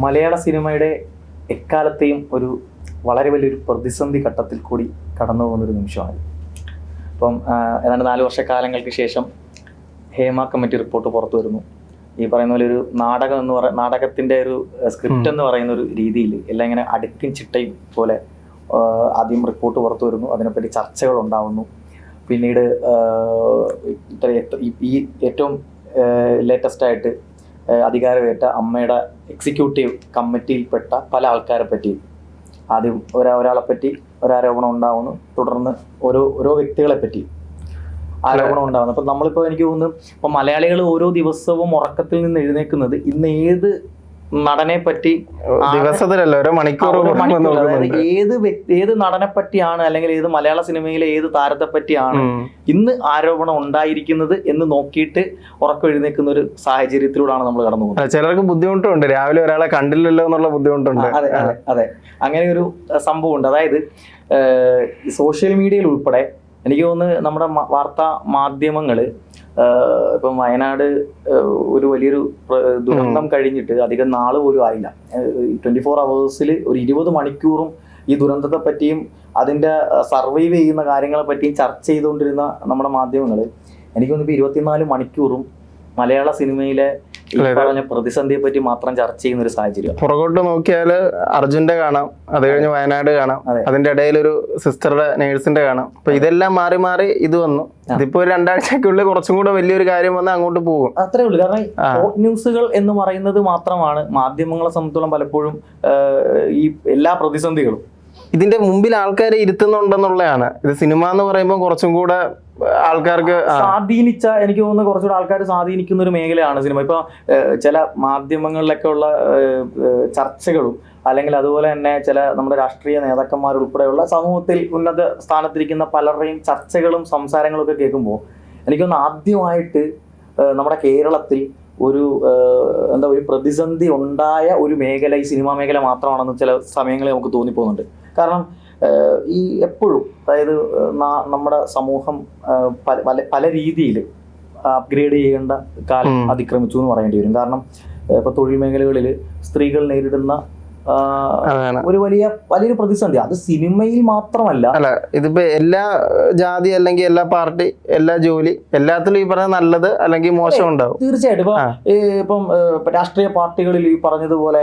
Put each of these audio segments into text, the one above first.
മലയാള സിനിമയുടെ എക്കാലത്തെയും ഒരു വളരെ വലിയൊരു പ്രതിസന്ധി ഘട്ടത്തിൽ കൂടി കടന്നു പോകുന്നൊരു നിമിഷമാണ് ഇപ്പം ഏതാണ്ട് നാല് വർഷക്കാലങ്ങൾക്ക് ശേഷം ഹേമ കമ്മിറ്റി റിപ്പോർട്ട് പുറത്തു വരുന്നു. ഈ പറയുന്ന പോലെ ഒരു നാടകം എന്ന് പറ നാടകത്തിന്റെ ഒരു സ്ക്രിപ്റ്റ് എന്ന് പറയുന്ന ഒരു രീതിയിൽ എല്ലാം ഇങ്ങനെ അടുക്കും ചിട്ടയും പോലെ ആദ്യം റിപ്പോർട്ട് പുറത്തു വരുന്നു. അതിനെപ്പറ്റി ചർച്ചകൾ ഉണ്ടാവുന്നു. പിന്നീട് ഇത്ര ഈ- ഏറ്റവും ലേറ്റസ്റ്റ് ആയിട്ട് അധികാരമേറ്റ അമ്മയുടെ എക്സിക്യൂട്ടീവ് കമ്മിറ്റിയിൽപ്പെട്ട പല ആൾക്കാരെ പറ്റി. ആദ്യം ഒരാ ഒരാളെ പറ്റി ഒരാരോപണം ഉണ്ടാവുന്നു. തുടർന്ന് ഓരോ ഓരോ വ്യക്തികളെ പറ്റി ആരോപണം ഉണ്ടാവുന്നു. അപ്പൊ നമ്മളിപ്പോ എനിക്ക് തോന്നുന്നു ഇപ്പൊ മലയാളികൾ ഓരോ ദിവസവും ഉറക്കത്തിൽ നിന്ന് എഴുന്നേക്കുന്നത് ഇന്ന് ഏത് നടനെ പറ്റി ദിവസത്തിലല്ല ഓരോ മണിക്കൂർ ഏത് വ്യക്തി ഏത് നടനെ പറ്റിയാണ് അല്ലെങ്കിൽ ഏത് മലയാള സിനിമയിലെ ഏത് താരത്തെ പറ്റിയാണ് ഇന്ന് ആരോപണം ഉണ്ടായിരിക്കുന്നത് എന്ന് നോക്കിയിട്ട് ഉറക്കം എഴുന്നേക്കുന്ന ഒരു സാഹചര്യത്തിലൂടെയാണ് നമ്മൾ കടന്നു പോകുന്നത്. ചിലർക്ക് ബുദ്ധിമുട്ടുണ്ട്. രാവിലെ ഒരാളെ കണ്ടില്ലല്ലോ എന്നുള്ള ബുദ്ധിമുട്ടുണ്ട്. അതെ അതെ അതെ. അങ്ങനെ ഒരു സംഭവം ഉണ്ട് അതായത് സോഷ്യൽ മീഡിയയിൽ ഉൾപ്പെടെ എനിക്ക് തോന്നുന്നു നമ്മുടെ വാർത്താ മാധ്യമങ്ങൾ ഇപ്പം വയനാട് ഒരു വലിയൊരു ദുരന്തം കഴിഞ്ഞിട്ട് അധികം നാൾ പോലും ആയില്ല ട്വന്റി ഫോർ അവേഴ്സിൽ ഒരു ഇരുപത് മണിക്കൂറും ഈ ദുരന്തത്തെ പറ്റിയും അതിന്റെ സർവൈവ് ചെയ്യുന്ന കാര്യങ്ങളെ പറ്റിയും ചർച്ച ചെയ്തുകൊണ്ടിരുന്ന നമ്മുടെ മാധ്യമങ്ങൾ എനിക്ക് തോന്നുന്നു ഇപ്പൊ ഇരുപത്തിനാല് മണിക്കൂറും മലയാള സിനിമയിലെ. പറഞ്ഞ പ്രതിസന്ധിയെ പറ്റി മാത്രം ചർച്ച ചെയ്യുന്ന ഒരു സാഹചര്യം. പുറകോട്ട് നോക്കിയാൽ അർജുന്റെ കാണാം അത് കഴിഞ്ഞ് വയനാട് കാണാം അതിന്റെ ഇടയിൽ ഒരു സിസ്റ്ററുടെ നേഴ്സിന്റെ കാണാം. അപ്പൊ ഇതെല്ലാം മാറി മാറി ഇത് വന്നു. ഇതിപ്പോ ഒരു രണ്ടാഴ്ചക്കുള്ളിൽ കുറച്ചും കൂടെ വലിയൊരു കാര്യം വന്ന് അങ്ങോട്ട് പോകും. അത്രേ ഉള്ളൂ. കാരണം. ന്യൂസുകൾ എന്ന് പറയുന്നത് മാത്രമാണ് മാധ്യമങ്ങളെ സംബന്ധിച്ചോളം പലപ്പോഴും ഈ എല്ലാ പ്രതിസന്ധികളും ഇതിന്റെ മുമ്പിൽ ആൾക്കാരെ ഇരുത്തുന്നുണ്ടെന്നുള്ളതാണ്. ഇത് സിനിമ എന്ന് പറയുമ്പോൾ കുറച്ചും കൂടെ ആൾക്കാർക്ക് സ്വാധീനിച്ച എനിക്ക് തോന്നുന്നു കുറച്ചുകൂടെ ആൾക്കാർ സ്വാധീനിക്കുന്ന ഒരു മേഖലയാണ് സിനിമ. ഇപ്പൊ ചില മാധ്യമങ്ങളിലൊക്കെ ഉള്ള ചർച്ചകളും അല്ലെങ്കിൽ അതുപോലെ തന്നെ ചില നമ്മുടെ രാഷ്ട്രീയ നേതാക്കന്മാർ ഉൾപ്പെടെയുള്ള സമൂഹത്തിൽ ഉന്നത സ്ഥാനത്തിരിക്കുന്ന പലരുടെയും ചർച്ചകളും സംസാരങ്ങളും ഒക്കെ കേൾക്കുമ്പോൾ എനിക്കൊന്ന് ആദ്യമായിട്ട് നമ്മുടെ കേരളത്തിൽ ഒരു എന്താ ഒരു പ്രതിസന്ധി ഉണ്ടായ ഒരു മേഖല ഈ സിനിമാ മേഖല മാത്രമാണെന്ന് ചില സമയങ്ങളിൽ നമുക്ക് തോന്നിപ്പോകുന്നുണ്ട്. കാരണം ഈ എപ്പോഴും അതായത് നമ്മുടെ സമൂഹം പല പല പല രീതിയിൽ അപ്ഗ്രേഡ് ചെയ്യേണ്ട കാലം അതിക്രമിച്ചു എന്ന് പറയേണ്ടി വരും. കാരണം ഇപ്പൊ തൊഴിൽ മേഖലകളിൽ സ്ത്രീകൾ നേരിടുന്ന ഒരു വലിയ വലിയൊരു പ്രതിസന്ധി. അത് സിനിമയിൽ മാത്രമല്ല. അല്ല ഇതിപ്പോ എല്ലാ ജാതി അല്ലെങ്കിൽ എല്ലാ പാർട്ടി എല്ലാ ജോലി എല്ലാത്തിലും ഈ പറഞ്ഞ നല്ലത് അല്ലെങ്കിൽ മോശം ഉണ്ടാവും. തീർച്ചയായിട്ടും. ഇപ്പൊ ഇപ്പം രാഷ്ട്രീയ പാർട്ടികളിൽ ഈ പറഞ്ഞതുപോലെ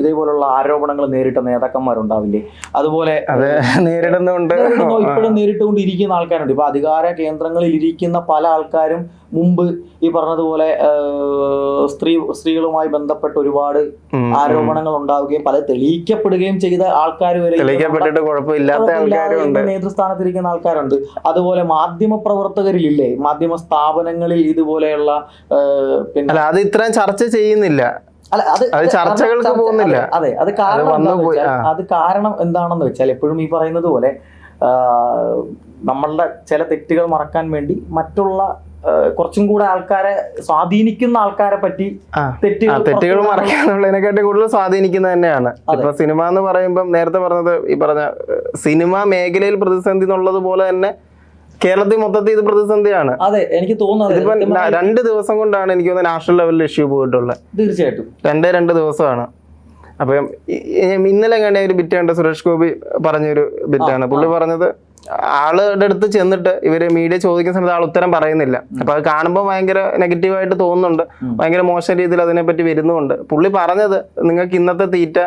ഇതേപോലുള്ള ആരോപണങ്ങൾ നേരിട്ട നേതാക്കന്മാരുണ്ടാവില്ലേ? അതുപോലെ അത് നേരിടുന്നുണ്ട്. നേരിടുന്നു, ഇപ്പോഴും നേരിട്ടുകൊണ്ടിരിക്കുന്ന ആൾക്കാരുണ്ട്. ഇപ്പൊ അധികാര കേന്ദ്രങ്ങളിൽ ഇരിക്കുന്ന പല ആൾക്കാരും മുമ്പ് ഈ പറഞ്ഞതുപോലെ സ്ത്രീ സ്ത്രീകളുമായി ബന്ധപ്പെട്ട ഒരുപാട്. ആരോപണങ്ങൾ ഉണ്ടാവുകയും പല തെളിയിക്കപ്പെടുകയും ചെയ്ത ആൾക്കാർ വരെ നേതൃസ്ഥാനത്തിരിക്കുന്ന ആൾക്കാരുണ്ട് അതുപോലെ മാധ്യമ പ്രവർത്തകരിലില്ലേ മാധ്യമ സ്ഥാപനങ്ങളിൽ ഇതുപോലെയുള്ള പിന്നെ അത് ഇത്രയും ചർച്ച ചെയ്യുന്നില്ല അല്ല അത് അത് ചർച്ചകൾക്ക് പോകുന്നില്ല. അതെ അത് കാരണം. അത് കാരണം എന്താണെന്ന് വെച്ചാൽ എപ്പോഴും ഈ പറയുന്നത് പോലെ നമ്മളുടെ ചില തെറ്റുകൾ മറക്കാൻ വേണ്ടി മറ്റുള്ള കുറച്ചും കൂടെ ആൾക്കാരെ സ്വാധീനിക്കുന്ന ആൾക്കാരെ പറ്റി. തെറ്റുകൾ തെറ്റുകൾ മറക്കാന്നുള്ളതിനെക്കാട്ടി കൂടുതൽ സ്വാധീനിക്കുന്നത് തന്നെയാണ്. ഇപ്പൊ സിനിമ എന്ന് പറയുമ്പോൾ നേരത്തെ പറഞ്ഞത് ഈ പറഞ്ഞ സിനിമ മേഖലയിൽ പ്രതിസന്ധി എന്നുള്ളത് പോലെ തന്നെ കേരളത്തിൽ മൊത്തത്തിൽ ഇത് പ്രതിസന്ധിയാണ്. അതെ എനിക്ക് തോന്നുന്നത് രണ്ട് ദിവസം കൊണ്ടാണ് എനിക്ക് തോന്നുന്നത് നാഷണൽ ലെവലിൽ ഇഷ്യൂ പോയിട്ടുള്ളത്. തീർച്ചയായിട്ടും. രണ്ടേ രണ്ട് ദിവസമാണ്. അപ്പം ഇന്നലെ കണ്ട ഒരു ബിറ്റ് കണ്ട സുരേഷ് ഗോപി പറഞ്ഞൊരു ബിറ്റാണ്. പുള്ളി പറഞ്ഞത് ആളുടെ അടുത്ത് ചെന്നിട്ട് ഇവർ മീഡിയ ചോദിക്കുന്ന സമയത്ത് ആൾ ഉത്തരം പറയുന്നില്ല. അപ്പൊ അത് കാണുമ്പോൾ ഭയങ്കര നെഗറ്റീവായിട്ട് തോന്നുന്നുണ്ട്. ഭയങ്കര മോശം രീതിയിൽ അതിനെപ്പറ്റി വരുന്നുണ്ട് പുള്ളി പറഞ്ഞത് നിങ്ങൾക്ക് ഇന്നത്തെ തീറ്റ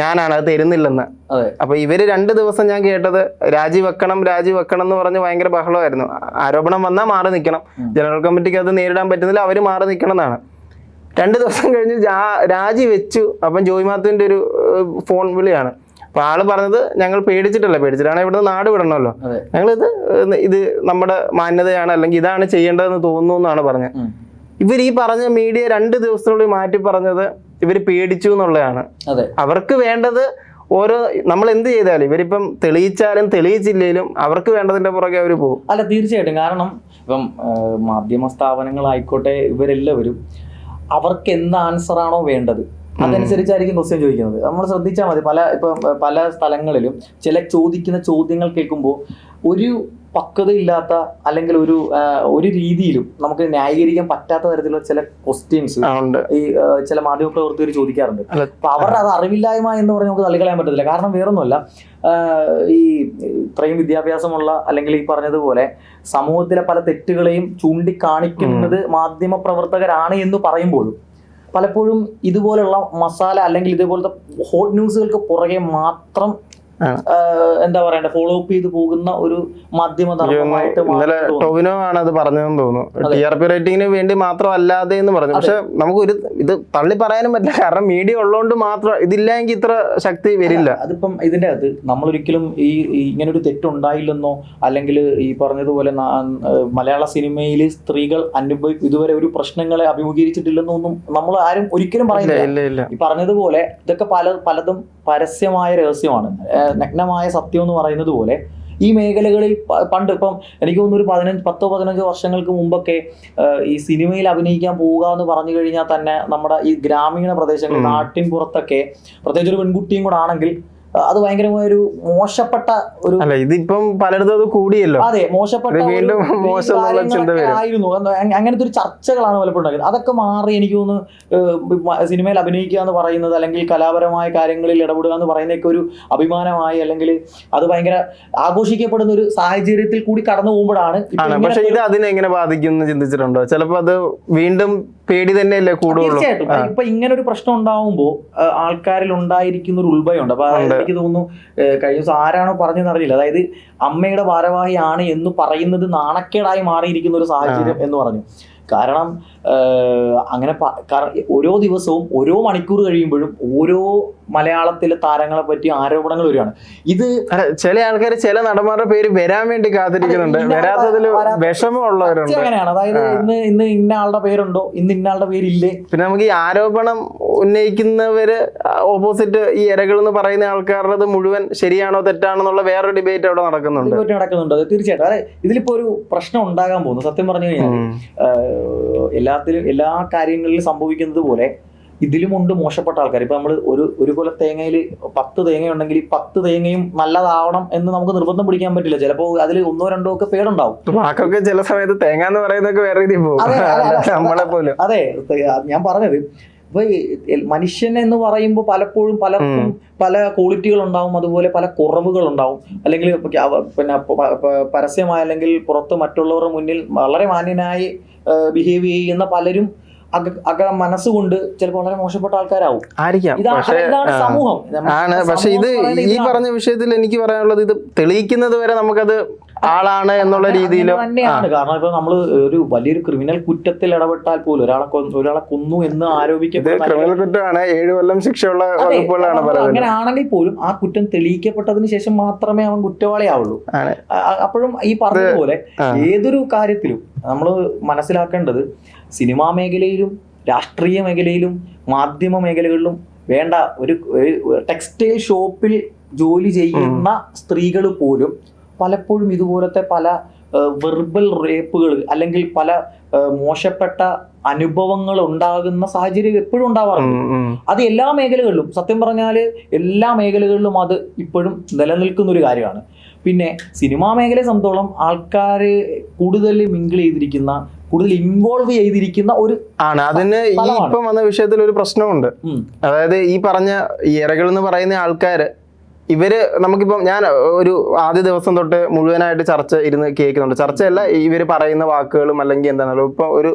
ഞാനാണ് അത് തരുന്നില്ലെന്ന്. അപ്പൊ ഇവർ രണ്ട് ദിവസം ഞാൻ കേട്ടത് രാജി വെക്കണം രാജി വെക്കണം എന്ന് പറഞ്ഞ് ഭയങ്കര ബഹളമായിരുന്നു. ആരോപണം വന്നാൽ മാറി നിൽക്കണം ജനറൽ കമ്മിറ്റിക്ക് അത് നേരിടാൻ പറ്റുന്നില്ല അവർ മാറി നിൽക്കണം എന്നാണ് രണ്ട് ദിവസം കഴിഞ്ഞ് രാജി വെച്ചു. അപ്പം ജോയ് മാത്തുവിന്റെ ഒരു ഫോൺ വിളിയാണ്. അപ്പൊ ആൾ പറഞ്ഞത് ഞങ്ങൾ പേടിച്ചിട്ടല്ല പേടിച്ചിട്ടാണ് ഇവിടുന്ന് നാട് വിടണമല്ലോ. ഞങ്ങൾ ഇത് ഇത് നമ്മുടെ മാന്യതയാണ് അല്ലെങ്കിൽ ഇതാണ് ചെയ്യേണ്ടതെന്ന് തോന്നുന്നു എന്നാണ് പറഞ്ഞത്. ഇവർ ഈ പറഞ്ഞ മീഡിയ രണ്ട് ദിവസത്തിനുള്ളിൽ മാറ്റി പറഞ്ഞത് ഇവർ പേടിച്ചു എന്നുള്ളതാണ്. അവർക്ക് വേണ്ടത് ഓരോ നമ്മൾ എന്ത് ചെയ്താലും ഇവരിപ്പം തെളിയിച്ചാലും തെളിയിച്ചില്ലെങ്കിലും അവർക്ക് വേണ്ടതിന്റെ പുറകെ അവർ പോകും. അല്ല തീർച്ചയായിട്ടും. കാരണം ഇപ്പം മാധ്യമ സ്ഥാപനങ്ങളായിക്കോട്ടെ ഇവരെല്ലാവരും അവർക്ക് എന്ത് ആൻസർ ആണോ വേണ്ടത്? അതനുസരിച്ചായിരിക്കും ക്വസ്റ്റ്യൻ ചോദിക്കുന്നത്. നമ്മൾ ശ്രദ്ധിച്ചാൽ മതി. പല ഇപ്പൊ പല സ്ഥലങ്ങളിലും ചില ചോദിക്കുന്ന ചോദ്യങ്ങൾ കേൾക്കുമ്പോൾ ഒരു പക്വതയില്ലാത്ത അല്ലെങ്കിൽ ഒരു ഒരു രീതിയിലും നമുക്ക് ന്യായീകരിക്കാൻ പറ്റാത്ത തരത്തിലുള്ള ചില ക്വസ്റ്റ്യൻസ് ഈ ചില മാധ്യമ പ്രവർത്തകർ ചോദിക്കാറുണ്ട്. അപ്പൊ അവരുടെ അത് അറിവില്ലായ്മ എന്ന് പറഞ്ഞ് നമുക്ക് തള്ളിക്കളയാൻ പറ്റത്തില്ല. കാരണം വേറൊന്നുമല്ല ഈ ഇത്രയും വിദ്യാഭ്യാസമുള്ള അല്ലെങ്കിൽ ഈ പറഞ്ഞതുപോലെ സമൂഹത്തിലെ പല തെറ്റുകളെയും ചൂണ്ടിക്കാണിക്കുന്നത് മാധ്യമ പ്രവർത്തകരാണ് എന്ന് പറയുമ്പോഴും പലപ്പോഴും ഇതുപോലുള്ള മസാല അല്ലെങ്കിൽ ഇതുപോലത്തെ ഹോട്ട് ന്യൂസുകൾക്ക് പുറകെ മാത്രം എന്താ പറയണ്ട ഫോളോ അപ്പ് ചെയ്ത് പോകുന്ന ഒരു മാധ്യമ ഇന്നലെ ടൊവിനോ ആണ് അത് പറഞ്ഞതെന്ന് തോന്നുന്നു. ടി ആർ പി റേറ്റിംഗിന് വേണ്ടി മാത്രമല്ലാതെ എന്ന് പറഞ്ഞു. പക്ഷെ നമുക്ക് ഒരു ഇത് തള്ളി പറയാനും പറ്റില്ല. കാരണം മീഡിയ ഉള്ളതുകൊണ്ട് മാത്രം ഇതില്ലെങ്കിൽ ഇത്ര ശക്തി വരില്ല. അതിപ്പം ഇതിന്റെ അകത്ത് നമ്മളൊരിക്കലും ഈ ഇങ്ങനെ ഒരു തെറ്റുണ്ടായില്ലെന്നോ അല്ലെങ്കിൽ ഈ പറഞ്ഞതുപോലെ മലയാള സിനിമയിൽ സ്ത്രീകൾ അനുഭവി ഇതുവരെ ഒരു പ്രശ്നങ്ങളെ അഭിമുഖീകരിച്ചിട്ടില്ലെന്നോ ഒന്നും നമ്മൾ ആരും ഒരിക്കലും പറയുന്നില്ല. ഈ പറഞ്ഞതുപോലെ ഇതൊക്കെ പല പലതും പരസ്യമായ രഹസ്യമാണ്. നഗ്നമായ സത്യം എന്ന് പറയുന്നത് പോലെ ഈ മേഖലകളിൽ പണ്ട് ഇപ്പം എനിക്ക് തോന്നുന്നു ഒരു പതിനഞ്ച് പത്തോ പതിനഞ്ചോ വർഷങ്ങൾക്ക് മുമ്പൊക്കെ ഈ സിനിമയിൽ അഭിനയിക്കാൻ പോവുക എന്ന് പറഞ്ഞു കഴിഞ്ഞാൽ തന്നെ നമ്മുടെ ഈ ഗ്രാമീണ പ്രദേശങ്ങളിൽ. നാട്ടിൻ പുറത്തൊക്കെ പ്രത്യേകിച്ച് ഒരു പെൺകുട്ടിയും കൂടെ ആണെങ്കിൽ അത് ഭയങ്കരമായ ഒരു മോശപ്പെട്ട ഒരു അല്ല ഇതിപ്പം പലയിടത്തും അത് കൂടിയല്ലോ. അതെ മോശപ്പെട്ട വീണ്ടും മോശം ആയിരുന്നു. അങ്ങനത്തെ ഒരു ചർച്ചകളാണ് പലപ്പോഴും ഉണ്ടാക്കുന്നത് അതൊക്കെ മാറി എനിക്ക് തോന്നുന്നു സിനിമയിൽ അഭിനയിക്കുക എന്ന് പറയുന്നത് അല്ലെങ്കിൽ കലാപരമായ കാര്യങ്ങളിൽ ഇടപെടുക എന്ന് പറയുന്നതൊക്കെ ഒരു അഭിമാനമായി അല്ലെങ്കിൽ അത് ഭയങ്കര ആഘോഷിക്കപ്പെടുന്ന ഒരു സാഹചര്യത്തിൽ കൂടി കടന്നു പോകുമ്പോഴാണ് പക്ഷെ ഇത് അതിനെ എങ്ങനെ ബാധിക്കും ചിന്തിച്ചിട്ടുണ്ടോ? ചിലപ്പോ അത് വീണ്ടും പേടി തന്നെയല്ലേ കൂടുതലും തീർച്ചയായിട്ടും. ഇപ്പൊ ഇങ്ങനെ ഒരു പ്രശ്നം ഉണ്ടാവുമ്പോൾ ആൾക്കാരിൽ ഉണ്ടായിരിക്കുന്ന ഒരു ഉത്ഭയമുണ്ട് അപ്പൊ അതായത്. എനിക്ക് തോന്നുന്നു കഴിഞ്ഞ ദിവസം ആരാണോ പറഞ്ഞതെന്ന് അറിയില്ല. അതായത് അമ്മയുടെ ഭാരവാഹിയാണ് എന്ന് പറയുന്നത് നാണക്കേടായി മാറിയിരിക്കുന്ന ഒരു സാഹചര്യം എന്ന് പറഞ്ഞു. കാരണം അങ്ങനെ ഓരോ ദിവസവും ഓരോ മണിക്കൂർ കഴിയുമ്പോഴും ഓരോ മലയാളത്തിലെ താരങ്ങളെ പറ്റി ആരോപണങ്ങൾ വരികയാണ്. ഇത് ചില ആൾക്കാർ ചില നടന്മാരുടെ പേര് വരാൻ വേണ്ടി കാത്തിരിക്കുന്നുണ്ട്. വരാത്തതിൽ വരാത്ത- വിഷമമുള്ളവരുണ്ട്. അങ്ങനെയാണ്. അതായത്. ഇന്ന് ഇന്ന് ഇന്ന ആളുടെ പേരുണ്ടോ? ഇന്ന് ഇന്ന ആളുടെ പേരില്ലേ? പിന്നെ നമുക്ക് ഈ ആരോപണം ഉന്നയിക്കുന്നവര് ഓപ്പോസിറ്റ് ഈ ഇരകൾ എന്ന് പറയുന്ന ആൾക്കാരുടെ മുഴുവൻ ശരിയാണോ തെറ്റാണോ എന്നുള്ള വേറൊരു ഡിബേറ്റ് അവിടെ നടക്കുന്നുണ്ട്. നടക്കുന്നുണ്ട്. അത് തീർച്ചയായിട്ടും. അതെ ഇതിലിപ്പോ ഒരു പ്രശ്നം ഉണ്ടാകാൻ പോകുന്നു. സത്യം പറഞ്ഞു കഴിഞ്ഞാൽ. എല്ലാത്തിലും എല്ലാ കാര്യങ്ങളിലും സംഭവിക്കുന്നത് പോലെ ഇതിലുമുണ്ട് മോശപ്പെട്ട ആൾക്കാർ ഇപ്പൊ നമ്മൾ ഒരു ഒരു കൊല തേങ്ങയിൽ പത്ത് തേങ്ങ ഉണ്ടെങ്കിൽ പത്ത് തേങ്ങയും നല്ലതാവണം എന്ന് നമുക്ക് നിർബന്ധം പിടിക്കാൻ പറ്റില്ല. ചിലപ്പോ അതിൽ ഒന്നോ രണ്ടോ ഒക്കെ പേടുണ്ടാവും. വാക്കൊക്കെ ചില സമയത്ത് തേങ്ങ എന്ന് പറയുന്നതൊക്കെ വേറെ രീതിയിൽ പോകും. അതെ ഞാൻ പറഞ്ഞത് ഇപ്പൊ ഈ മനുഷ്യൻ എന്ന് പറയുമ്പോൾ പലപ്പോഴും പലർക്കും പല ക്വാളിറ്റികൾ ഉണ്ടാവും അതുപോലെ പല കുറവുകൾ ഉണ്ടാവും അല്ലെങ്കിൽ പിന്നെ പരസ്യമായ അല്ലെങ്കിൽ പുറത്ത് മറ്റുള്ളവരുടെ മുന്നിൽ വളരെ മാന്യനായി ബിഹേവ് ചെയ്യുന്ന പലരും അക മനസ്സുകൊണ്ട് ചിലപ്പോൾ വളരെ മോശപ്പെട്ട ആൾക്കാരാവും. ആയിരിക്കാം. സമൂഹം. ആണ്. പക്ഷെ ഇത് ഈ പറഞ്ഞ വിഷയത്തിൽ എനിക്ക് പറയാനുള്ളത് ഇത് തെളിയിക്കുന്നത് വരെ നമുക്കത് ആളാണ് എന്നുള്ള രീതിയിൽ രീതിയിലോ തന്നെയാണ്. കാരണം ഇപ്പൊ നമ്മൾ ഒരു വലിയൊരു ക്രിമിനൽ കുറ്റത്തിൽ ഇടപെട്ടാൽ പോലും ഒരാളെ ഒരാളെ കൊന്നു എന്ന് ആരോപിക്കപ്പെടുന്ന ക്രിമിനൽ കുറ്റമാണ്. ഏഴ് കൊല്ലം ശിക്ഷയുള്ള വകുപ്പുകളാണ് അങ്ങനെ ആണെങ്കിൽ പോലും ആ കുറ്റം തെളിയിക്കപ്പെട്ടതിന് ശേഷം മാത്രമേ അവൻ കുറ്റവാളിയാവുള്ളൂ അപ്പോഴും ഈ പറഞ്ഞതുപോലെ. ഏതൊരു കാര്യത്തിലും നമ്മൾ മനസ്സിലാക്കേണ്ടത് സിനിമാ മേഖലയിലും രാഷ്ട്രീയ മേഖലയിലും മാധ്യമ മേഖലകളിലും വേണ്ട ഒരു ടെക്സ്റ്റൈൽ ഷോപ്പിൽ ജോലി ചെയ്യുന്ന സ്ത്രീകൾ പോലും പലപ്പോഴും ഇതുപോലത്തെ പല വെർബൽ റേപ്പുകൾ അല്ലെങ്കിൽ പല മോശപ്പെട്ട അനുഭവങ്ങൾ ഉണ്ടാകുന്ന സാഹചര്യം എപ്പോഴും ഉണ്ടാവാറുണ്ട്. അത് എല്ലാ മേഖലകളിലും സത്യം പറഞ്ഞാൽ എല്ലാ മേഖലകളിലും അത് ഇപ്പോഴും നിലനിൽക്കുന്ന ഒരു കാര്യമാണ്. പിന്നെ സിനിമാ മേഖലയെ സംബന്ധിച്ചോളം ആൾക്കാര് കൂടുതൽ മിങ്കിൾ ചെയ്തിരിക്കുന്ന കൂടുതൽ ഇൻവോൾവ് ചെയ്തിരിക്കുന്ന ഒരു ആണ്. അതിന് ഈ ഇപ്പം വന്ന വിഷയത്തിൽ ഒരു പ്രശ്നമുണ്ട് അതായത് ഈ പറഞ്ഞ ഈ ഇരകൾ എന്ന് പറയുന്ന ആൾക്കാര് ഇവർ നമുക്കിപ്പം ഞാൻ ഒരു ആദ്യ ദിവസം തൊട്ട് മുഴുവനായിട്ട് ചർച്ച ഇരുന്ന് കേൾക്കുന്നുണ്ട്. ചർച്ചയല്ല ഇവർ പറയുന്ന വാക്കുകളും അല്ലെങ്കിൽ എന്താണല്ലോ ഇപ്പൊ ഒരു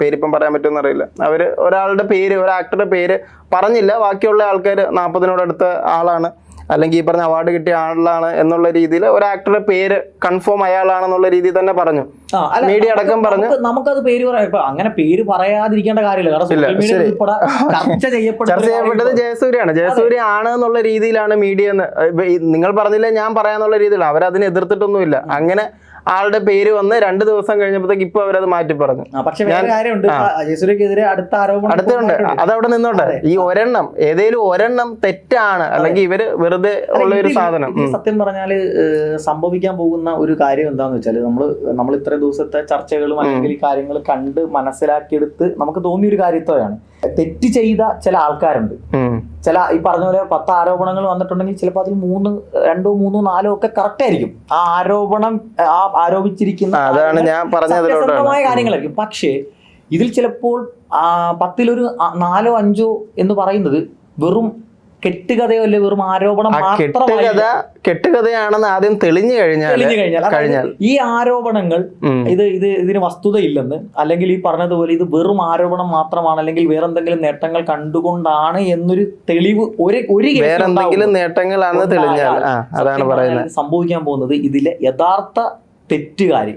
പേര് പേരിപ്പം പറയാൻ പറ്റുമെന്ന് അറിയില്ല. അവർ ഒരാളുടെ പേര് ഒരു ആക്ടറുടെ പേര് പറഞ്ഞില്ല. ബാക്കിയുള്ള ആൾക്കാർ നാൽപ്പതിനോടടുത്ത ആളാണ്. അല്ലെങ്കിൽ ഈ പറഞ്ഞ അവാർഡ് കിട്ടിയ ആളാണ് എന്നുള്ള രീതിയിൽ ഒരു ആക്ടറുടെ പേര് കൺഫേം അയാളാണെന്നുള്ള രീതിയിൽ തന്നെ പറഞ്ഞു. മീഡിയ അടക്കം പറഞ്ഞു നമുക്ക് നമുക്കത് പേര് പറയാം. ഇപ്പൊ അങ്ങനെ പേര് പറയാതിരിക്കേണ്ട കാര്യമില്ല. കാരണം. ഉൾപ്പെടെ ചർച്ച ചെയ്യപ്പെട്ടത് ജയസൂര്യാണ് ജയസൂര്യ ആണ് എന്നുള്ള രീതിയിലാണ് മീഡിയ എന്ന് നിങ്ങൾ പറഞ്ഞില്ല ഞാൻ പറയാന്നുള്ള രീതിയിൽ. അവരതിനെ എതിർത്തിട്ടൊന്നുമില്ല. അങ്ങനെ ആളുടെ പേര് വന്ന് രണ്ട് ദിവസം കഴിഞ്ഞപ്പോഴത്തേക്ക് ഇപ്പൊ അവരത് മാറ്റി പറഞ്ഞു. പക്ഷെ. അടുത്ത അടുത്തുണ്ട്. അതവിടെ നിന്നോട്ടെ ഈ ഒരെണ്ണം ഏതേലും ഒരെണ്ണം തെറ്റാണ് അല്ലെങ്കിൽ ഇവർ വെറുതെ ഉള്ള ഒരു സാധനം. സത്യം പറഞ്ഞാൽ സംഭവിക്കാൻ പോകുന്ന ഒരു കാര്യം എന്താന്ന് വെച്ചാൽ നമ്മൾ നമ്മൾ ഇത്രയും ദിവസത്തെ ചർച്ചകളും അല്ലെങ്കിൽ ഈ കാര്യങ്ങൾ കണ്ട് മനസ്സിലാക്കിയെടുത്ത് നമുക്ക് തോന്നിയ ഒരു കാര്യത്തോടെയാണ് തെറ്റ് ചെയ്ത ചില ആൾക്കാരുണ്ട്. ചില ഈ പറഞ്ഞ പോലെ പത്ത് ആരോപണങ്ങൾ വന്നിട്ടുണ്ടെങ്കിൽ ചിലപ്പോൾ അതിൽ മൂന്ന് രണ്ടോ മൂന്നോ നാലോ ഒക്കെ കറക്റ്റ് ആയിരിക്കും. ആ ആരോപണം ആ ആരോപിച്ചിരിക്കുന്ന അതാണ് ഞാൻ പറഞ്ഞതിലോട്ടാണ് സത്യസന്ധമായ കാര്യങ്ങളായിരിക്കും. പക്ഷേ ഇതിൽ ചിലപ്പോൾ പത്തിലൊരു നാലോ അഞ്ചോ എന്ന് പറയുന്നത് വെറും കെട്ടുകഥയോ അല്ലെ വെറും ആരോപണം കെട്ടുകഥ കെട്ടുകഥയാണെന്ന് ആദ്യം തെളിഞ്ഞു കഴിഞ്ഞാൽ തെളിഞ്ഞു കഴിഞ്ഞാൽ ഈ ആരോപണങ്ങൾ ഇത് ഇത് ഇതിന് വസ്തുതയില്ലെന്ന് അല്ലെങ്കിൽ ഈ പറഞ്ഞതുപോലെ ഇത് വെറും ആരോപണം മാത്രമാണ് അല്ലെങ്കിൽ വേറെ എന്തെങ്കിലും നേട്ടങ്ങൾ കണ്ടുകൊണ്ടാണ് എന്നൊരു തെളിവ് ഒരു ഒരു വേറെ എന്തെങ്കിലും നേട്ടങ്ങളാണെന്ന് തെളിഞ്ഞാൽ അതാണ് പറയുന്നത്. സംഭവിക്കാൻ പോകുന്നത് ഇതിലെ യഥാർത്ഥ തെറ്റുകാര്.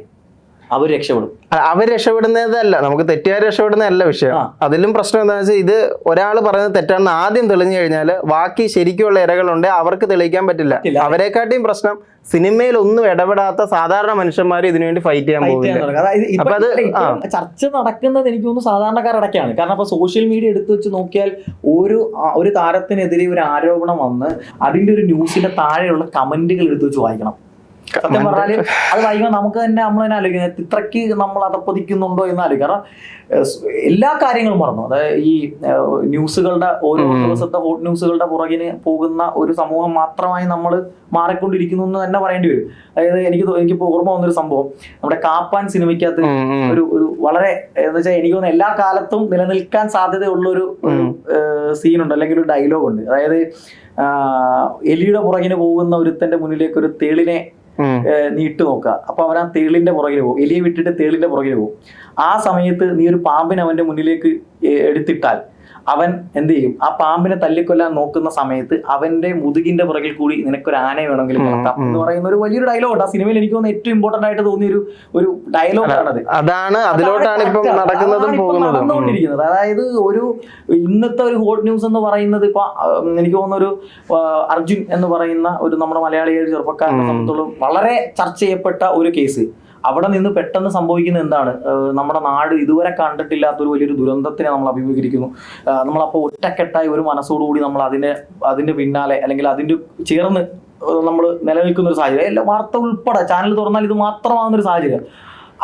അവർ രക്ഷപ്പെടും. അവർ രക്ഷപ്പെടുന്നതല്ല നമുക്ക് തെറ്റുകാർ രക്ഷപ്പെടുന്നതല്ല വിഷയം. അതിലും പ്രശ്നം എന്താ വെച്ചാൽ ഇത് ഒരാൾ പറയുന്നത് തെറ്റാണെന്ന് ആദ്യം തെളിഞ്ഞു കഴിഞ്ഞാൽ ബാക്കി ശരിക്കുള്ള ഇരകളുണ്ട് അവർക്ക് തെളിയിക്കാൻ പറ്റില്ല. അവരെക്കാട്ടിയും പ്രശ്നം സിനിമയിൽ ഒന്നും ഇടപെടാത്ത സാധാരണ മനുഷ്യന്മാർ ഇതിനുവേണ്ടി ഫൈറ്റ് ചെയ്യാൻ അത് ചർച്ച നടക്കുന്നത് എനിക്ക് തോന്നുന്നു സാധാരണക്കാരടക്കാണ് കാരണം അപ്പൊ സോഷ്യൽ മീഡിയ എടുത്തു വെച്ച് നോക്കിയാൽ ഒരു ഒരു താരത്തിനെതിരെ ഒരു ആരോപണം വന്ന് അതിന്റെ ഒരു ന്യൂസിന്റെ താഴെയുള്ള കമന്റുകൾ എടുത്തു വെച്ച് വായിക്കണം. സത്യം പറഞ്ഞാൽ അത് വായിക്കുമ്പോൾ നമുക്ക് തന്നെ നമ്മൾ തന്നെ ആലോചിക്കുന്നത് ഇത്രയ്ക്ക് നമ്മൾ അതപ്പൊതിക്കുന്നുണ്ടോ എന്ന് ആലോചിക്കും. കാരണം എല്ലാ കാര്യങ്ങളും മറന്നു. അതായത് ഈ ന്യൂസുകളുടെ ഓരോ ദിവസത്തെ ഹോട്ട് ന്യൂസുകളുടെ പുറകിന് പോകുന്ന ഒരു സമൂഹം മാത്രമായി നമ്മൾ മാറിക്കൊണ്ടിരിക്കുന്നു എന്ന് തന്നെ പറയേണ്ടി വരും. അതായത് എനിക്ക് എനിക്ക് ഓർമ്മ വന്നൊരു സംഭവം. നമ്മുടെ കാപ്പാൻ സിനിമയ്ക്കകത്ത്. ഒരു ഒരു വളരെ എന്ന് വെച്ചാൽ എനിക്ക് തോന്നുന്നു എല്ലാ കാലത്തും നിലനിൽക്കാൻ സാധ്യതയുള്ള ഒരു സീനുണ്ട് അല്ലെങ്കിൽ ഒരു ഡയലോഗ് ഉണ്ട് അതായത് എലിയുടെ പുറകിന് പോകുന്ന ഒരുത്തന്റെ മുന്നിലേക്ക് ഒരു തേളിനെ ഉം. ഇട്ട് നോക്കുക. അപ്പൊ അവൻ ആ തേളിന്റെ പുറകിൽ പോകും. എലിയെ വിട്ടിട്ട് തേളിന്റെ പുറകിൽ പോകും. ആ സമയത്ത് നീ ഒരു പാമ്പിനെ അവന്റെ മുന്നിലേക്ക് എടുത്തിട്ടാൽ അവൻ എന്ത് ചെയ്യും? ആ പാമ്പിനെ തല്ലിക്കൊല്ലാൻ നോക്കുന്ന സമയത്ത് അവന്റെ മുതുകിന്റെ പുറകിൽ കൂടി നിനക്കൊരു ആന വേണമെങ്കിൽ എന്ന് പറയുന്ന ഒരു വലിയൊരു ഡയലോഗ് ആ സിനിമയിൽ എനിക്ക് തോന്നുന്നു ഏറ്റവും ഇമ്പോർട്ടന്റ് ആയിട്ട് തോന്നിയ ഒരു ഒരു ഡയലോഗാണത് അതാണ് അതിലോട്ടാണ് ഇപ്പം നടക്കുന്നതും നടന്നുകൊണ്ടിരിക്കുന്നത്. അതായത് ഒരു ഇന്നത്തെ ഒരു ഹോട്ട് ന്യൂസ് എന്ന് പറയുന്നത് ഇപ്പൊ എനിക്ക് തോന്നുന്ന ഒരു അർജുൻ എന്ന് പറയുന്ന ഒരു നമ്മുടെ മലയാളിയായ ഒരു ചെറുപ്പക്കാരനെ. സംബന്ധിച്ചോളം വളരെ ചർച്ച ചെയ്യപ്പെട്ട ഒരു കേസ് അവിടെ നിന്ന് പെട്ടെന്ന് സംഭവിക്കുന്ന എന്താണ്? നമ്മുടെ നാട് ഇതുവരെ കണ്ടിട്ടില്ലാത്ത ഒരു വലിയൊരു ദുരന്തത്തിനെ നമ്മൾ അഭിമുഖീകരിക്കുന്നു. നമ്മളപ്പോൾ ഒറ്റക്കെട്ടായി ഒരു മനസ്സോടുകൂടി നമ്മൾ അതിനെ അതിന്റെ പിന്നാലെ അല്ലെങ്കിൽ അതിന്റെ ചേർന്ന് നമ്മൾ നിലനിൽക്കുന്ന ഒരു സാഹചര്യം. എല്ലാ വാർത്ത ഉൾപ്പെടെ ചാനൽ തുറന്നാൽ ഇത് മാത്രമാകുന്ന ഒരു സാഹചര്യം.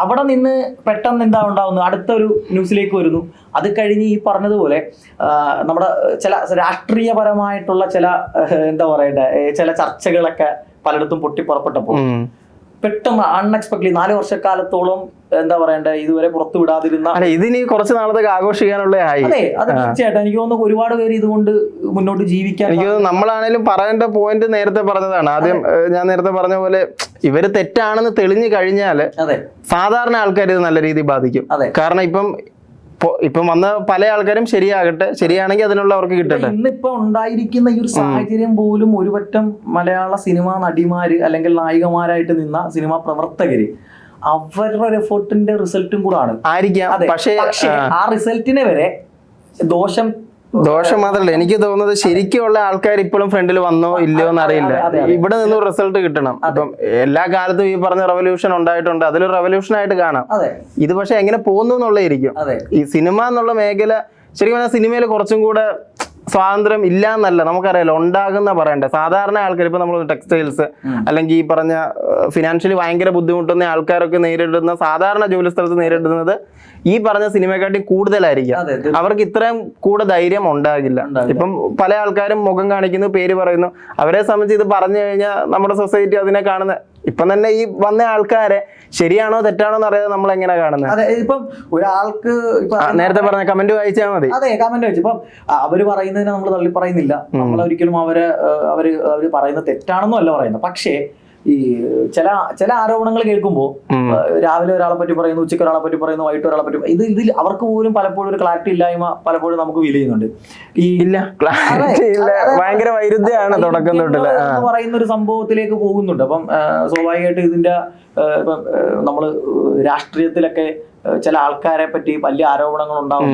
അവിടെ നിന്ന് പെട്ടെന്ന് എന്താ ഉണ്ടാവുന്നത്? അടുത്തൊരു ന്യൂസിലേക്ക് വരുന്നു. അത് കഴിഞ്ഞ് ഈ പറഞ്ഞതുപോലെ നമ്മുടെ ചില രാഷ്ട്രീയപരമായിട്ടുള്ള ചില എന്താ പറയണ്ടേ? ചില ചർച്ചകളൊക്കെ പലയിടത്തും പൊട്ടിപ്പുറപ്പെട്ടപ്പോൾ. പെട്ടെന്ന് അൺഎക്സ്പെക്ട്ലി നാല് വർഷക്കാലത്തോളം എന്താ പറയണ്ടേ ഇതുവരെ പുറത്തു വിടാതിരുന്ന അല്ല ഇതിനി കുറച്ച് നാളത്തേക്ക് ആഘോഷിക്കാനുള്ള ആയി. അതെ അത് തീർച്ചയായിട്ടും. എനിക്ക് തോന്നുന്നു ഒരുപാട് പേര് ഇതുകൊണ്ട് മുന്നോട്ട് ജീവിക്കാൻ എനിക്ക് തോന്നുന്നു നമ്മളാണേലും പറയേണ്ട പോയിന്റ് നേരത്തെ പറഞ്ഞതാണ്. ആദ്യം ഞാൻ നേരത്തെ പറഞ്ഞ പോലെ ഇവർ തെറ്റാണെന്ന് തെളിഞ്ഞു കഴിഞ്ഞാൽ അതെ. സാധാരണ ആൾക്കാർ ഇത് നല്ല രീതിയിൽ ബാധിക്കും. കാരണം ഇപ്പം ഇപ്പം വന്ന പല ആൾക്കാരും ശരിയാകട്ടെ ശരിയാണെങ്കിൽ അതിനുള്ള അവർക്ക് കിട്ടട്ടെ? ഇന്നിപ്പോ ഉണ്ടായിരിക്കുന്ന ഈ ഒരു സാഹചര്യം പോലും ഒരുപറ്റം മലയാള സിനിമാ നടിമാര് അല്ലെങ്കിൽ നായികമാരായിട്ട് നിന്ന സിനിമാ പ്രവർത്തകര് അവരുടെ ഒരു എഫേർട്ടിന്റെ റിസൾട്ടും കൂടാണ്. ആയിരിക്കാം പക്ഷേ ആ റിസൾട്ടിനെ വരെ ദോഷം ദോഷം മാത്രല്ല. എനിക്ക് തോന്നുന്നത് ശരിക്കുള്ള ആൾക്കാർ ഇപ്പോഴും ഫ്രണ്ടിൽ വന്നോ ഇല്ലയോ എന്ന് അറിയില്ല. ഇവിടെ നിന്ന് റിസൾട്ട് കിട്ടണം. അപ്പം എല്ലാ കാലത്തും ഈ പറഞ്ഞ റവല്യൂഷൻ ഉണ്ടായിട്ടുണ്ട്. അതിലൊരു റവല്യൂഷൻ ആയിട്ട് കാണാം ഇത് പക്ഷെ എങ്ങനെ പോകുന്നു എന്നുള്ളതായിരിക്കും. ഈ സിനിമ എന്നുള്ള മേഖല ശരിക്കും പറഞ്ഞാൽ സിനിമയിൽ കുറച്ചും കൂടെ സ്വാതന്ത്ര്യം ഇല്ല എന്നല്ല നമുക്കറിയാലോ ഉണ്ടാകുന്ന പറയണ്ടേ. സാധാരണ ആൾക്കാർ ഇപ്പൊ നമ്മൾ ടെക്സ്റ്റൈൽസ് അല്ലെങ്കിൽ ഈ പറഞ്ഞ ഫിനാൻഷ്യലി ഭയങ്കര ബുദ്ധിമുട്ടുന്ന ആൾക്കാരൊക്കെ നേരിടുന്ന സാധാരണ ജോലി സ്ഥലത്ത് നേരിടുന്നത് ഈ പറഞ്ഞ സിനിമയെക്കാട്ടി കൂടുതലായിരിക്കും. അവർക്ക് ഇത്രയും കൂടെ ധൈര്യം ഉണ്ടാകില്ല. ഇപ്പം പല ആൾക്കാരും മുഖം കാണിക്കുന്നു പേര് പറയുന്നു. അവരെ സംബന്ധിച്ച് ഇത് പറഞ്ഞു കഴിഞ്ഞാൽ നമ്മുടെ സൊസൈറ്റി അതിനെ കാണുന്ന ഇപ്പം തന്നെ ഈ വന്ന ആൾക്കാരെ ശരിയാണോ തെറ്റാണോ എന്ന് അറിയാതെ നമ്മൾ എങ്ങനെ കാണുന്നത് അതെ ഇപ്പം ഒരാൾക്ക് ഇപ്പൊ നേരത്തെ പറഞ്ഞ കമന്റ് വായിച്ചാൽ മതി. അതെ കമന്റ് വായിച്ചു. ഇപ്പം അവർ പറയുന്നതിനെ നമ്മൾ തള്ളി പറയുന്നില്ല. നമ്മൾ ഒരിക്കലും അവരെ അവർ അവർ പറയുന്നത് തെറ്റാണെന്നും അല്ല പറയുന്നത്. പക്ഷേ ഈ ചില ചില ആരോപണങ്ങൾ കേൾക്കുമ്പോൾ രാവിലെ ഒരാളെ പറ്റി പറയുന്നു ഉച്ചയ്ക്ക് ഒരാളെ പറ്റി പറയുന്നു വൈകിട്ട് ഒരാളെ പറ്റി ഇത് ഇതിൽ അവർക്ക് പോലും പലപ്പോഴും ഒരു ക്ലാരിറ്റി ഇല്ലായ്മ പലപ്പോഴും നമുക്ക് ഫീൽ ചെയ്യുന്നുണ്ട്. ഈ ഇല്ല. ക്ലാരിറ്റി ഇല്ല. ഭയങ്കര വൈരുദ്ധ്യമാണ് തുടക്കം തൊട്ടില്ല പറയുന്ന ഒരു സംഭവത്തിലേക്ക് പോകുന്നുണ്ട്. അപ്പം സ്വാഭാവികമായിട്ട് ഇതിന്റെ നമ്മൾ ഇപ്പം ആ, നമ്മൾ രാഷ്ട്രീയത്തിലൊക്കെ ചില ആൾക്കാരെ പറ്റി വലിയ ആരോപണങ്ങൾ ഉണ്ടാവും.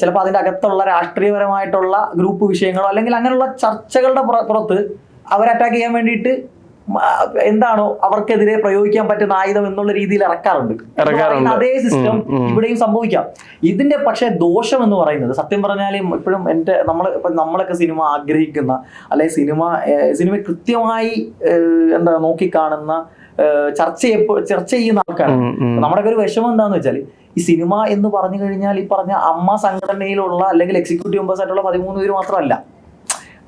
ചിലപ്പോൾ അതിന്റെ അകത്തുള്ള രാഷ്ട്രീയപരമായിട്ടുള്ള ഗ്രൂപ്പ് വിഷയങ്ങളോ അല്ലെങ്കിൽ അങ്ങനെയുള്ള ചർച്ചകളുടെ പുറത്ത് അവരെ അറ്റാക്ക് ചെയ്യാൻ വേണ്ടിയിട്ട് എന്താണോ അവർക്കെതിരെ പ്രയോഗിക്കാൻ പറ്റുന്ന ആയുധം എന്നുള്ള രീതിയിൽ ഇറക്കാറുണ്ട്. അതേ സിസ്റ്റം. ഇവിടെയും സംഭവിക്കാം. ഇതിന്റെ പക്ഷേ ദോഷം എന്ന് പറയുന്നത് സത്യം പറഞ്ഞാൽ ഇപ്പോഴും എന്റെ നമ്മൾ ഇപ്പൊ നമ്മളൊക്കെ സിനിമ ആഗ്രഹിക്കുന്ന അല്ലെങ്കിൽ സിനിമ സിനിമ കൃത്യമായി എന്താ നോക്കിക്കാണുന്ന ചർച്ച ചർച്ച ചെയ്യുന്ന ആൾക്കാർ. നമ്മുടെ ഒരു വിഷമം എന്താന്ന് വെച്ചാൽ ഈ സിനിമ എന്ന് പറഞ്ഞു കഴിഞ്ഞാൽ ഈ പറഞ്ഞ അമ്മ സംഘടനയിലുള്ള അല്ലെങ്കിൽ എക്സിക്യൂട്ടീവ് മെമ്പേഴ്സ് ആയിട്ടുള്ള പതിമൂന്ന് പേര് മാത്രമല്ല.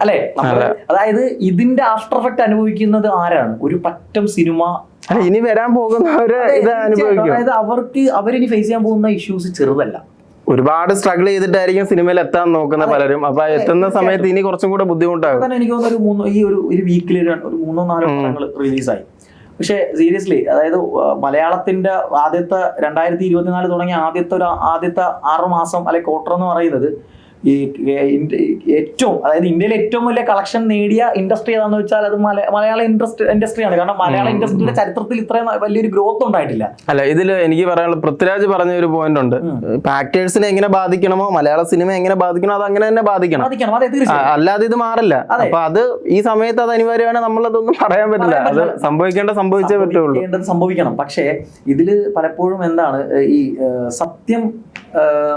അല്ലെ? അതായത് ഇതിന്റെ ആഫ്റ്റർ എഫക്ട് അനുഭവിക്കുന്നത് ആരാണ്? ഒരു പറ്റം സിനിമ ഇനി വരാൻ പോകുന്നവര് അതെ, ഇത് അനുഭവിക്കും. അതായത് അവർക്ക് അവരിനി ഫേസ് ചെയ്യാൻ പോകുന്ന ഇഷ്യൂസ് ചെറുതല്ല. ഒരുപാട് സ്ട്രഗിൾ ചെയ്തിട്ടായിരിക്കും സിനിമയിൽ എത്താൻ നോക്കുന്ന പലരും. അപ്പൊ എത്തുന്ന സമയത്ത് ഇനി കുറച്ചും കൂടെ ബുദ്ധിമുട്ടാകും. തന്നെ എനിക്ക് തോന്നുന്നു ഒരു മൂന്ന് ഈ ഒരു ഒരു വീക്കിൽ ഒരു മൂന്നോ നാലോ പടങ്ങൾ റിലീസായി പക്ഷേ സീരിയസ്ലി അതായത് മലയാളത്തിന്റെ ആദ്യത്തെ രണ്ടായിരത്തി ഇരുപത്തിനാല് തുടങ്ങിയ ആദ്യത്തെ ഒരു ആദ്യത്തെ ആറ് മാസം അല്ലെ ക്വാർട്ടർ എന്ന് പറയുന്നത് ഈ ഏറ്റവും അതായത് ഇന്ത്യയിൽ ഏറ്റവും വലിയ കളക്ഷൻ നേടിയ ഇൻഡസ്ട്രി ഏതാന്ന് വെച്ചാൽ അത് മലയാള ഇൻഡസ്ട്രി ഇൻഡസ്ട്രിയാണ് കാരണം മലയാള ഇൻഡസ്ട്രിയുടെ ചരിത്രത്തിൽ ഇത്രയും വലിയൊരു ഗ്രോത്ത് ഉണ്ടായിട്ടില്ല. അല്ല ഇതിൽ എനിക്ക് പറയാനുള്ള പൃഥ്വിരാജ് പറഞ്ഞ ഒരു പോയിന്റ് ഉണ്ട്. ആക്ടേഴ്സിനെ എങ്ങനെ ബാധിക്കണമോ മലയാള സിനിമ എങ്ങനെ ബാധിക്കണോ അത് അങ്ങനെ തന്നെ ബാധിക്കണം. അല്ലാതെ ഇത് മാറില്ല. അപ്പൊ അത് ഈ സമയത്ത് അത് അനിവാര്യമാണ് നമ്മൾ അതൊന്നും പറയാൻ പറ്റില്ല. അത് സംഭവിക്കേണ്ട സംഭവിച്ചേ പറ്റുള്ളൂ സംഭവിക്കണം. പക്ഷേ ഇതിൽ പലപ്പോഴും എന്താണ് ഈ സത്യം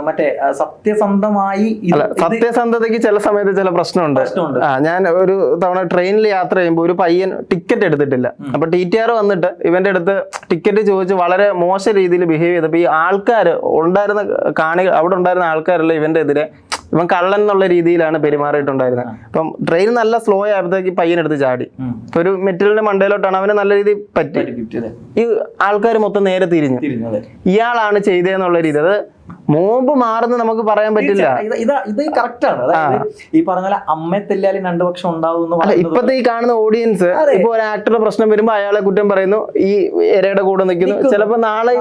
മറ്റേ സത്യസന്ധമായി അല്ല സത്യസന്ധതയ്ക്ക് ചില സമയത്ത് ചില പ്രശ്നമുണ്ട്. ആ ഞാൻ ഒരു തവണ ട്രെയിനിൽ യാത്ര ചെയ്യുമ്പോൾ ഒരു പയ്യൻ ടിക്കറ്റ് എടുത്തിട്ടില്ല. അപ്പൊ ടി ടി ആർ വന്നിട്ട് ഇവന്റെ അടുത്ത് ടിക്കറ്റ് ചോദിച്ച് വളരെ മോശ രീതിയിൽ ബിഹേവ് ചെയ്തപ്പോൾ ഈ ആൾക്കാർ ഉണ്ടായിരുന്ന കാണികൾ അവിടെ ഉണ്ടായിരുന്ന ആൾക്കാരല്ല ഇവന്റെ എതിരെ? ഇവൻ കള്ളൻ എന്നുള്ള രീതിയിലാണ് പെരുമാറിയിട്ടുണ്ടായിരുന്നത് അപ്പം ട്രെയിൻ നല്ല സ്ലോ ആയപ്പോഴത്തേക്ക് പയ്യൻ എടുത്ത് ചാടി. ഇപ്പൊ ഒരു മെറ്റലിന്റെ മണ്ടയിലോട്ടാണ് അവന് നല്ല രീതിയിൽ പറ്റി. ഈ ആൾക്കാർ മൊത്തം നേരെ തിരിഞ്ഞു. തിരിഞ്ഞു ഇയാളാണ് ചെയ്തതെന്നുള്ള രീതി. അത് മോബ് മാറുന്ന നമുക്ക് പറയാൻ പറ്റില്ല. ഇത് ഈ പറഞ്ഞ പോലെ അമ്മയെ തെല്ലാലും രണ്ടു പക്ഷം ഉണ്ടാവും ഇപ്പത്തെ ഈ കാണുന്ന ഓഡിയൻസ്. ഇപ്പൊ ഒരു ആക്ടറുടെ പ്രശ്നം വരുമ്പോ അയാളെ കുറ്റം പറയുന്നു ഈ ഇരയുടെ കൂടെ നിൽക്കുന്നു. ചിലപ്പോ നാളെ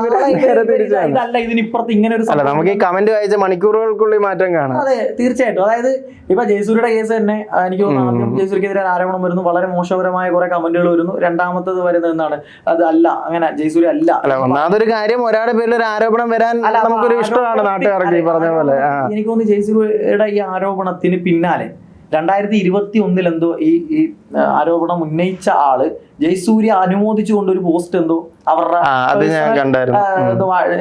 അല്ല നമുക്ക് ഈ കമന്റ് വായിച്ച മണിക്കൂറുകൾക്കുള്ളിൽ മാറ്റം കാണാം. അതെ തീർച്ചയായിട്ടും. അതായത് ഇപ്പൊ ജയസൂര്യയുടെ കേസ് തന്നെ എനിക്ക് തോന്നുന്നു ആദ്യം ജയസൂര്യക്കെതിരെ ആരോപണം വരുന്നു. വളരെ മോശപരമായ കുറെ കമന്റുകൾ വരുന്നു. രണ്ടാമത്തത് വരുന്നത് എന്താണ്? അത് അല്ല അങ്ങനെ ജയസൂര്യ അല്ല. ഒന്നാമതൊരു കാര്യം ഒരാളുടെ പേരിൽ ഒരു ആരോപണം വരാൻ നമുക്കൊരു ഇഷ്ടം ഇഷ്ടമാണ് നാട്ടുകാർക്ക് ഈ പറഞ്ഞ പോലെ എനിക്ക് തോന്നുന്നു ജയസൂര്യയുടെ ഈ ആരോപണത്തിന് പിന്നാലെ രണ്ടായിരത്തി ഇരുപത്തി ഒന്നിൽ എന്തോ ഈ ഈ ആരോപണം ഉന്നയിച്ച ആൾ ജയസൂര്യ അനുമോദിച്ചുകൊണ്ട് ഒരു പോസ്റ്റ് എന്തോ അവരുടെ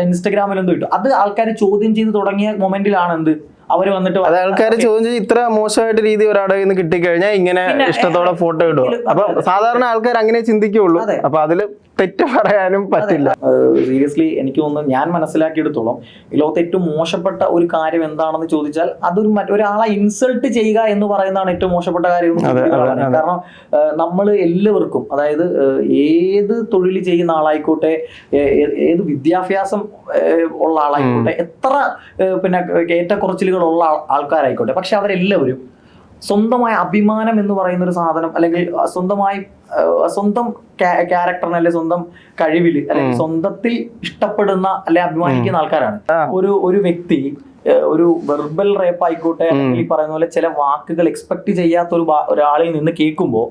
ഇൻസ്റ്റഗ്രാമിൽ എന്തോ ഇട്ടു. അത് ആൾക്കാർ ചോദ്യം ചെയ്ത് തുടങ്ങിയ മൊമെന്റിലാണ് എന്ത്? അവർ വന്നിട്ട് അത് ആൾക്കാർ ചോദ്യം ചെയ്ത് ഇത്ര മോശമായിട്ട് രീതി ഒരാടെ നിന്ന് കിട്ടിക്കഴിഞ്ഞാൽ ഇങ്ങനെ ഇഷ്ടത്തോടെ ഫോട്ടോ ഇടും അപ്പൊ സാധാരണ ആൾക്കാർ അങ്ങനെ ചിന്തിക്കുള്ളൂ. അപ്പൊ അതിൽ തെറ്റ് പറയാനും പറ്റില്ല. സീരിയസ്ലി എനിക്ക് തോന്നുന്നു ഞാൻ മനസ്സിലാക്കിയെടുത്തോളം ഈ ലോകത്ത് ഏറ്റവും മോശപ്പെട്ട ഒരു കാര്യം എന്താണെന്ന് ചോദിച്ചാൽ അതൊരു ഒരാളെ ഇൻസൾട്ട് ചെയ്യുക എന്ന് പറയുന്നതാണ് ഏറ്റവും മോശപ്പെട്ട കാര്യം. കാരണം നമ്മൾ എല്ലാവർക്കും അതായത് ഏത് തൊഴിൽ ചെയ്യുന്ന ആളായിക്കോട്ടെ ഏത് വിദ്യാഭ്യാസം ഉള്ള ആളായിക്കോട്ടെ എത്ര പിന്നെ ഏറ്റക്കുറച്ചിലുകൾ ഉള്ള ആൾക്കാരായിക്കോട്ടെ. പക്ഷെ അവരെല്ലാവരും സ്വന്തമായ അഭിമാനം എന്ന് പറയുന്ന ഒരു സാധനം അല്ലെങ്കിൽ സ്വന്തമായി സ്വന്തം ക്യാരക്ടറിന് അല്ലെ സ്വന്തം കഴിവിൽ അല്ലെങ്കിൽ സ്വന്തത്തിൽ ഇഷ്ടപ്പെടുന്ന അല്ലെ അഭിമാനിക്കുന്ന ആൾക്കാരാണ്. ഒരു ഒരു വ്യക്തി ഒരു വെർബൽ റേപ്പ് ആയിക്കോട്ടെ അല്ലെങ്കിൽ പറയുന്ന പോലെ ചില വാക്കുകൾ എക്സ്പെക്ട് ചെയ്യാത്ത ഒരു ഒരാളിൽ നിന്ന് കേൾക്കുമ്പോൾ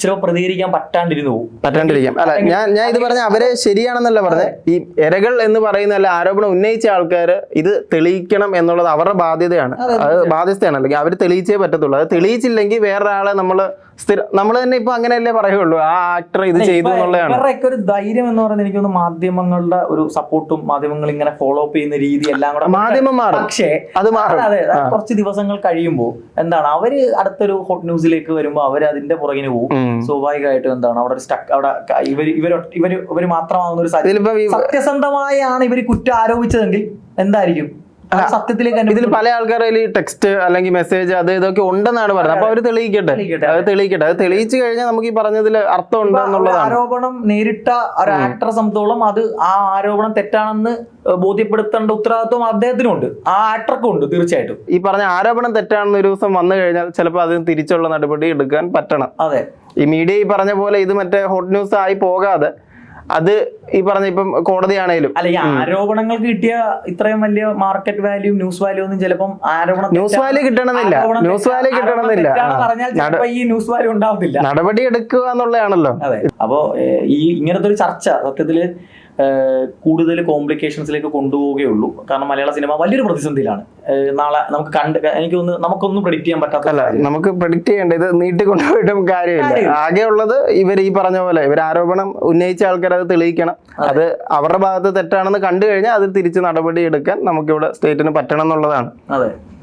ചിലപ്പോൾ പ്രതികരിക്കാൻ പറ്റാണ്ടിരുന്നു പോകും. പറ്റാണ്ടിരിക്കാം. അല്ല ഞാൻ ഞാൻ ഇത് പറഞ്ഞ അവരെ ശരിയാണെന്നല്ല പറഞ്ഞത്. ഈ ഇരകൾ എന്ന് പറയുന്ന അല്ല ആരോപണം ഉന്നയിച്ച ആൾക്കാർ ഇത് തെളിയിക്കണം എന്നുള്ളത് അവരുടെ ബാധ്യതയാണ്. അത് ബാധ്യസ്ഥയാണ്. അല്ലെങ്കിൽ അവർ തെളിയിച്ചേ പറ്റത്തുള്ളൂ. അത് തെളിയിച്ചില്ലെങ്കിൽ വേറൊരാളെ നമ്മൾ സ്ഥിര നമ്മൾ തന്നെ ഇപ്പൊ അങ്ങനെയല്ലേ പറയുള്ളൂ. ആ ആക്ടർ ഇത് ചെയ്തു എന്നുള്ളതാണ്. ഒരു ധൈര്യം എന്ന് പറയുന്നത് എനിക്ക് തോന്നുന്നു മാധ്യമങ്ങളുടെ ഒരു സപ്പോർട്ടും മാധ്യമങ്ങൾ ഇങ്ങനെ ഫോളോ അപ്പ് ചെയ്യുന്ന രീതി എല്ലാം കൂടെ മാധ്യമം മാറും. പക്ഷേ അത് മാറും. അതെ കുറച്ച് ദിവസങ്ങൾ കഴിയുമ്പോൾ എന്താണ് അവർ അടുത്തൊരു ഹോട്ട് ന്യൂസിലേക്ക് വരുമ്പോൾ അവർ അതിന്റെ പുറകിന് പോകും. സ്വാഭാവികമായിട്ടും എന്താണ് അവിടെ ഒരു സ്റ്റക്ക് അവിടെ ഇവർ ഇവർ ഇവർ ഇവർ മാത്രമാകുന്ന ഒരു സത്യസന്ധമായാണ് ഇവർ കുറ്റം ആരോപിച്ചതെങ്കിൽ എന്തായിരിക്കും? സത്യത്തിലേക്ക് ഇതിൽ പല ആൾക്കാരും ടെക്സ്റ്റ് അല്ലെങ്കിൽ മെസ്സേജ് അത് ഇതൊക്കെ ഉണ്ടെന്നാണ് പറയുന്നത്. അപ്പൊ അവർ തെളിയിക്കട്ടെ. അത് തെളിയിക്കട്ടെ. അത് തെളിയിച്ചു കഴിഞ്ഞാൽ നമുക്ക് ഈ പറഞ്ഞതിൽ അർത്ഥം ഉണ്ട് ഇപ്പൊ ഒരു എന്നുള്ളതാണ്. ആരോപണം നേരിട്ട ഒരു ആക്ടറെ സംബന്ധിച്ചോളം അത് ആ ആരോപണം തെറ്റാണെന്ന് ബോധ്യപ്പെടുത്തേണ്ട ഉത്തരവാദിത്വം അദ്ദേഹത്തിനുണ്ട്. ആ ആക്ടർക്കും ഉണ്ട് തീർച്ചയായിട്ടും. ഈ പറഞ്ഞ ആരോപണം തെറ്റാണെന്ന് ഒരു ദിവസം വന്നു കഴിഞ്ഞാൽ ചിലപ്പോൾ അതിന് തിരിച്ചുള്ള നടപടി എടുക്കാൻ പറ്റണം. അതെ. ഈ മീഡിയ ഈ പറഞ്ഞ പോലെ ഇത് മറ്റേ ഹോട്ട് ന്യൂസ് ആയി പോകാതെ അത് ഈ പറഞ്ഞ ഇപ്പം കോടതിയാണേലും. അല്ല ഈ ആരോപണങ്ങൾക്ക് കിട്ടിയ ഇത്രയും വലിയ മാർക്കറ്റ് വാല്യൂ ന്യൂസ് വാല്യൂ ഒന്നും ചിലപ്പോൾ ആരോപണം ന്യൂസ് വാല്യൂ കിട്ടണമെന്നില്ല. ന്യൂസ് വാല്യൂ കിട്ടണമെന്നില്ല. പറഞ്ഞാൽ ഈ ന്യൂസ് വാല്യൂ ഉണ്ടാവത്തില്ല. നടപടി എടുക്കുക എന്നുള്ളതാണല്ലോ. അതെ. അപ്പോ ഈ ഇങ്ങനത്തെ ഒരു ചർച്ച സത്യത്തിൽ കൂടുതൽ കോംപ്ലിക്കേഷൻസിലേക്ക് കൊണ്ടുപോവുകയുള്ളൂ. കാരണം മലയാള സിനിമ വലിയൊരു പ്രതിസന്ധിയിലാണ്. നാളെ നമുക്ക് കണ്ട് എനിക്കൊന്ന് നമുക്കൊന്നും പ്രെഡിക്റ്റ് ചെയ്യാൻ പറ്റാത്ത നമുക്ക് പ്രഡിക്റ്റ് ചെയ്യേണ്ട ഇത് നീട്ടിക്കൊണ്ടുപോയിട്ടും കാര്യമില്ല. കാര്യമില്ല. ആകെ ഉള്ളത് ഇവർ ഈ പറഞ്ഞ പോലെ ഇവർ ആരോപണം ഉന്നയിച്ച ആൾക്കാർ അത് തെളിയിക്കണം. അത്. അവരുടെ ഭാഗത്ത് തെറ്റാണെന്ന് കണ്ടു കഴിഞ്ഞാൽ അത് തിരിച്ച് നടപടി എടുക്കാൻ നമുക്കിവിടെ സ്റ്റേറ്റിന് പറ്റണം എന്നുള്ളതാണ്. അതെ.